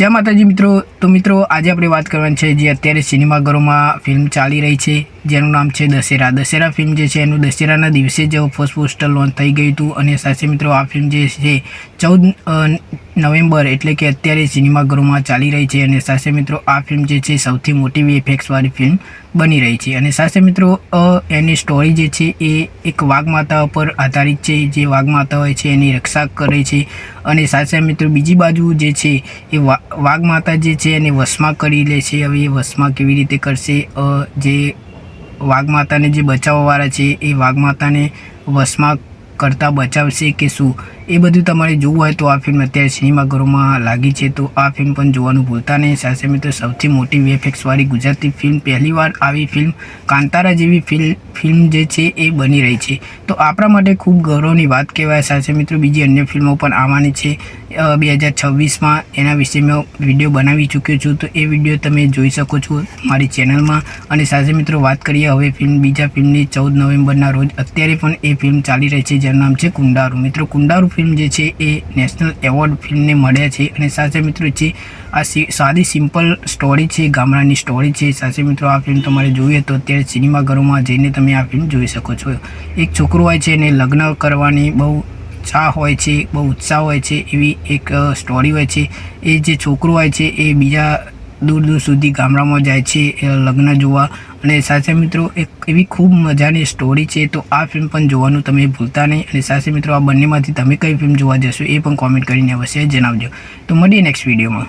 જય માતાજી મિત્રો. તો મિત્રો, આજે આપણે વાત કરવાની છે જે અત્યારે સિનેમાઘરોમાં ફિલ્મ ચાલી રહી છે. જેનું નામ છે દશેરા. દશેરા ફિલ્મ જે છે, એનું દશેરાના દિવસે જ ફર્સ્ટ પોસ્ટર લોન્ચ થઈ ગયું હતું અને સાથે મિત્રો આ ફિલ્મ જે છે, ચૌદ નવેમ્બર એટલે કે અત્યારે સિનેમાઘરોમાં ચાલી રહી છે અને સાથે મિત્રો આ ફિલ્મ જે છે, સૌથી મોટી વીએફએક્સવાળી ફિલ્મ બની રહી છે. અને સાથે મિત્રો એની સ્ટોરી જે છે, એ એક વાઘમાતા પર આધારિત છે. જે વાઘમાતા હોય છે, એની રક્ષા કરે છે અને સાથે મિત્રો બીજી બાજુ જે છે, એ વાઘમાતા જે છે, એને વશમાં કરી લે છે. હવે એ વશમાં કેવી રીતે કરશે જે વાઘમાતાને જે બચાવવાવાળા છે એ વાઘમાતાને વશમાં કરતાં બચાવશે કે શું? એ બધું તમારે જોવું હોય તો આ ફિલ્મ અત્યારે સિનેમાઘરોમાં લાગી છે. તો આ ફિલ્મ પણ જોવાનું ભૂલતા નહીં. સાથે મિત્રો, સૌથી મોટી વીએફએક્સવાળી ગુજરાતી ફિલ્મ પહેલીવાર આવી ફિલ્મ કાંતારા જેવી ફિલ્મ ફિલ્મ જે છે એ બની રહી છે. તો આપણા માટે ખૂબ ગૌરવની વાત કહેવાય. સાથે મિત્રો, બીજી અન્ય ફિલ્મો પણ આવવાની છે. બે હજાર છવ્વીસમાં એના વિશે મેં વીડિયો બનાવી ચૂક્યો છું. તો એ વીડિયો તમે જોઈ શકો છો મારી ચેનલમાં અને સાથે મિત્રો, વાત કરીએ હવે ફિલ્મ બીજા ફિલ્મની ચૌદ નવેમ્બરના રોજ. અત્યારે પણ એ ફિલ્મ ચાલી રહી છે. જેનું નામ છે કુંડારુ. મિત્રો, કુંડારુ ફિલ્મ જે છે એ નેશનલ એવોર્ડ ફિલ્મને મળ્યા છે. અને સાચા મિત્રો છે આ સાદી સિમ્પલ સ્ટોરી છે, ગામડાની સ્ટોરી છે સાચા મિત્રો આ ફિલ્મ તમારે જોઈએ તો અત્યારે સિનેમાઘરોમાં જઈને તમે આ ફિલ્મ જોઈ શકો છો. એક છોકરો હોય છે એને લગ્ન કરવાની બહુ ચાહ હોય છે, બહુ ઉત્સાહ હોય છે એવી એક સ્ટોરી હોય છે. એ જે છોકરો હોય છે એ બીજા દૂર દૂર સુધી ગામડામાં જાય છે લગ્ન જોવા. અને સાથે મિત્રો, એક એવી ખૂબ મજાની સ્ટોરી છે, તો આ ફિલ્મ પણ જોવાનું તમે ભૂલતા નહીં. અને સાથે મિત્રો, આ બંનેમાંથી તમે કઈ ફિલ્મ જોવા જશો એ પણ કોમેન્ટ કરીને અવશ્ય જણાવજો. તો મળીએ નેક્સ્ટ વિડીયોમાં